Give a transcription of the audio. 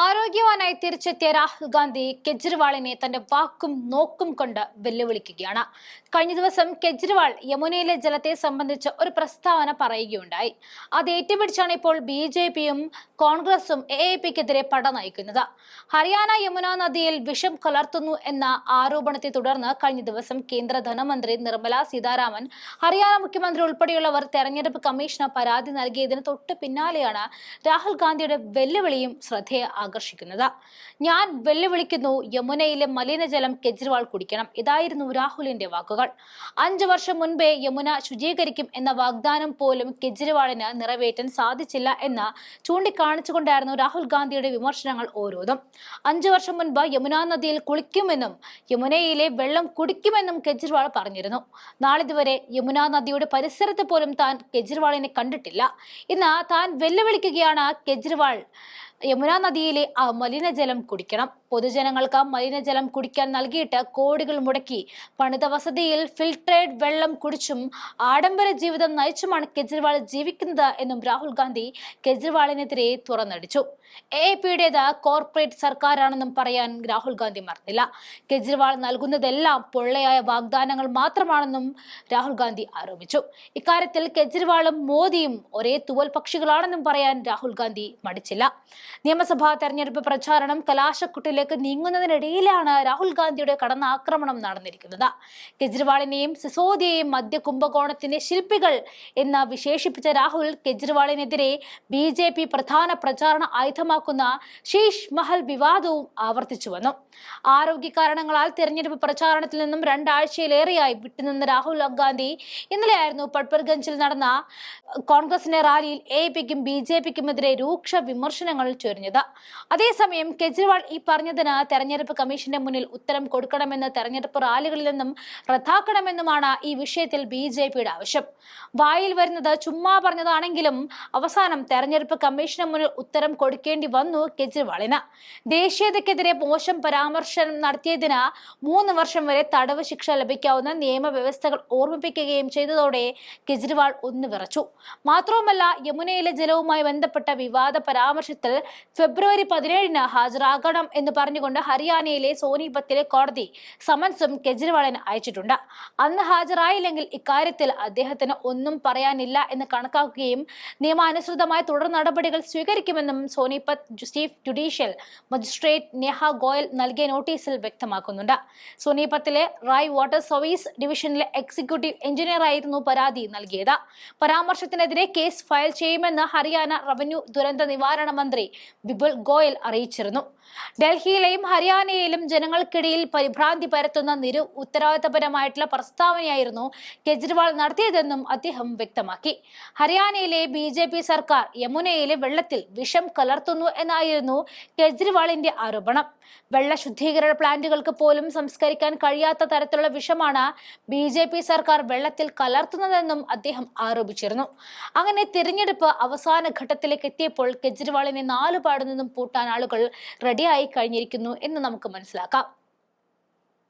ആരോഗ്യവാനായി തിരിച്ചെത്തിയ രാഹുൽ ഗാന്ധി കെജ്രിവാളിനെ തന്റെ വാക്കും നോക്കും കൊണ്ട് വെല്ലുവിളിക്കുകയാണ്. കഴിഞ്ഞ ദിവസം കെജ്രിവാൾ യമുനയിലെ ജലത്തെ സംബന്ധിച്ച് ഒരു പ്രസ്താവന പറയുകയുണ്ടായി. അത് ഏറ്റുപിടിച്ചാണ് ഇപ്പോൾ ബി ജെ പിയും കോൺഗ്രസും എ എ പിക്കെതിരെ പട നയിക്കുന്നത്. ഹരിയാന യമുന നദിയിൽ വിഷം കലർത്തുന്നു എന്ന ആരോപണത്തെ തുടർന്ന് കഴിഞ്ഞ ദിവസം കേന്ദ്ര ധനമന്ത്രി നിർമ്മല സീതാരാമൻ ഹരിയാന മുഖ്യമന്ത്രി ഉൾപ്പെടെയുള്ളവർ തെരഞ്ഞെടുപ്പ് കമ്മീഷന് പരാതി നൽകിയതിന് തൊട്ട് പിന്നാലെയാണ് രാഹുൽ ഗാന്ധിയുടെ വെല്ലുവിളിയും ശ്രദ്ധേയ ആകർഷിക്കുന്നത്. ഞാൻ വെല്ലുവിളിക്കുന്നു യമുനയിലെ മലിനജലം കെജ്രിവാൾ കുടിക്കണം. ഇതായിരുന്നു രാഹുലിന്റെ വാക്കുകൾ. അഞ്ചു വർഷം മുൻപേ യമുന ശുചീകരിക്കും എന്ന വാഗ്ദാനം പോലും കെജ്രിവാളിന് നിറവേറ്റാൻ സാധിച്ചില്ല എന്ന് ചൂണ്ടിക്കാണിച്ചുകൊണ്ടായിരുന്നു രാഹുൽ ഗാന്ധിയുടെ വിമർശനങ്ങൾ ഓരോന്നും. അഞ്ചു വർഷം മുൻപ് യമുനാ നദിയിൽ കുളിക്കുമെന്നും യമുനയിലെ വെള്ളം കുടിക്കുമെന്നും കെജ്രിവാൾ പറഞ്ഞിരുന്നു. നാളിതുവരെ യമുനാ നദിയുടെ പരിസരത്ത് പോലും താൻ കെജ്രിവാളിനെ കണ്ടിട്ടില്ല. ഇന്ന് താൻ വെല്ലുവിളിക്കുകയാണ് കെജ്രിവാൾ യമുന നദിയിലെ ആ മലിനജലം കുടിക്കണം. പൊതുജനങ്ങൾക്ക് മലിനജലം കുടിക്കാൻ നൽകിയിട്ട് കോടികൾ മുടക്കി. പണിത വസതിയിൽ ഫിൽട്രേഡ് വെള്ളം കുടിച്ചും ആഡംബര ജീവിതം നയിച്ചുമാണ് കെജ്രിവാൾ ജീവിക്കുന്നത് എന്നും രാഹുൽ ഗാന്ധി കെജ്രിവാളിനെതിരെ തുറന്നടിച്ചു. എ പിയുടേത് കോർപ്പറേറ്റ് സർക്കാരാണെന്നും പറയാൻ രാഹുൽ ഗാന്ധി മറന്നില്ല. കെജ്രിവാൾ നൽകുന്നതെല്ലാം പൊള്ളയായ വാഗ്ദാനങ്ങൾ മാത്രമാണെന്നും രാഹുൽ ഗാന്ധി ആരോപിച്ചു. ഇക്കാര്യത്തിൽ കെജ്രിവാളും മോദിയും ഒരേ തുവൽ പക്ഷികളാണെന്നും പറയാൻ രാഹുൽ ഗാന്ധി മടിച്ചില്ല. നിയമസഭാ തെരഞ്ഞെടുപ്പ് പ്രചാരണം കലാശക്കുട്ടിലേക്ക് നീങ്ങുന്നതിനിടയിലാണ് രാഹുൽ ഗാന്ധിയുടെ കടന്ന ആക്രമണം നടന്നിരിക്കുന്നത്. കെജ്രിവാളിനെയും സിസോദിയെയും മധ്യ കുംഭകോണത്തിന്റെ ശില്പികൾ എന്ന് വിശേഷിപ്പിച്ച രാഹുൽ കെജ്രിവാളിനെതിരെ ബി ജെ പി പ്രധാന പ്രചാരണ ആയുധമാക്കുന്ന ശീഷ് മഹൽ വിവാദവും ആവർത്തിച്ചു വന്നു. ആരോഗ്യ കാരണങ്ങളാൽ തെരഞ്ഞെടുപ്പ് പ്രചാരണത്തിൽ നിന്നും രണ്ടാഴ്ചയിലേറെയായി വിട്ടുനിന്ന രാഹുൽ ഗാന്ധി ഇന്നലെയായിരുന്നു പട്പർഗഞ്ചിൽ നടന്ന കോൺഗ്രസിന്റെ റാലിയിൽ എ പിക്കും ബി ജെ പിക്കുമെതിരെ രൂക്ഷ വിമർശനങ്ങൾ ചൊരിഞ്ഞത്. അതേസമയം കെജ്രിവാൾ ഈ പറഞ്ഞതിന് തെരഞ്ഞെടുപ്പ് കമ്മീഷന്റെ മുന്നിൽ ഉത്തരം കൊടുക്കണമെന്ന് തെരഞ്ഞെടുപ്പ് റാലികളിൽ നിന്നും റദ്ദാക്കണമെന്നുമാണ് ഈ വിഷയത്തിൽ ബി ജെ പിയുടെ ആവശ്യം. വായിൽ വരുന്നത് ചുമ്മാ പറഞ്ഞതാണെങ്കിലും അവസാനം തെരഞ്ഞെടുപ്പ് കമ്മീഷന് മുന്നിൽ ഉത്തരം കൊടുക്കേണ്ടി വന്നു കെജ്രിവാളിന്. ദേശീയതയ്ക്കെതിരെ മോശം പരാമർശം നടത്തിയതിന് മൂന്ന് വർഷം വരെ തടവ് ശിക്ഷ ലഭിക്കാവുന്ന നിയമവ്യവസ്ഥകൾ ഓർമ്മിപ്പിക്കുകയും ചെയ്തതോടെ കെജ്രിവാൾ ഒന്ന് വിറച്ചു. മാത്രവുമല്ല യമുനയിലെ ജലവുമായി ബന്ധപ്പെട്ട വിവാദ പരാമർശത്തിൽ ഫെബ്രുവരി പതിനേഴിന് ഹാജരാകണം എന്ന് പറഞ്ഞുകൊണ്ട് ഹരിയാനയിലെ സോനിപത്തിലെ കോടതി സമൻസും കെജ്രിവാളിന് അയച്ചിട്ടുണ്ട്. അന്ന് ഹാജരായില്ലെങ്കിൽ ഇക്കാര്യത്തിൽ അദ്ദേഹത്തിന് ഒന്നും പറയാനില്ല എന്ന് കണക്കാക്കുകയും നിയമാനുസൃതമായ തുടർ നടപടികൾ സ്വീകരിക്കുമെന്നും Sonipat chief judicial magistrate Neha Goyal നൽകിയ നോട്ടീസിൽ വ്യക്തമാക്കുന്നുണ്ട്. സോനിപത്തിലെ റായ് വാട്ടർ സർവീസ് ഡിവിഷനിലെ എക്സിക്യൂട്ടീവ് എഞ്ചിനീയർ ആയിരുന്നു പരാതി നൽകിയത്. പരാമർശത്തിനെതിരെ കേസ് ഫയൽ ചെയ്യുമെന്ന് ഹരിയാന റവന്യൂ ദുരന്ത നിവാരണ മന്ത്രി വിപുൽ ഗോയൽ അറിയിച്ചിരുന്നു. ഡൽഹിയിലെയും ഹരിയാനയിലും ജനങ്ങൾക്കിടയിൽ പരിഭ്രാന്തി പരത്തുന്ന നിരു ഉത്തരവാദിത്തപരമായിട്ടുള്ള പ്രസ്താവനയായിരുന്നു കെജ്രിവാൾ നടത്തിയതെന്നും അദ്ദേഹം വ്യക്തമാക്കി. ഹരിയാനയിലെ ബി ജെ പി സർക്കാർ യമുനയിലെ വെള്ളത്തിൽ വിഷം കലർത്തുന്നു എന്നായിരുന്നു കെജ്രിവാളിന്റെ ആരോപണം. വെള്ള ശുദ്ധീകരണ പ്ലാന്റുകൾക്ക് പോലും സംസ്കരിക്കാൻ കഴിയാത്ത തരത്തിലുള്ള വിഷമാണ് ബി ജെ പി സർക്കാർ വെള്ളത്തിൽ കലർത്തുന്നതെന്നും അദ്ദേഹം ആരോപിച്ചിരുന്നു. അങ്ങനെ തിരഞ്ഞെടുപ്പ് അവസാന ഘട്ടത്തിലേക്ക് എത്തിയപ്പോൾ കെജ്രിവാളിനെ നാലുപാടു നിന്നും പൂട്ടാൻ ആളുകൾ റെഡിയായി കഴിഞ്ഞിരിക്കുന്നു എന്ന് നമുക്ക് മനസ്സിലാക്കാം.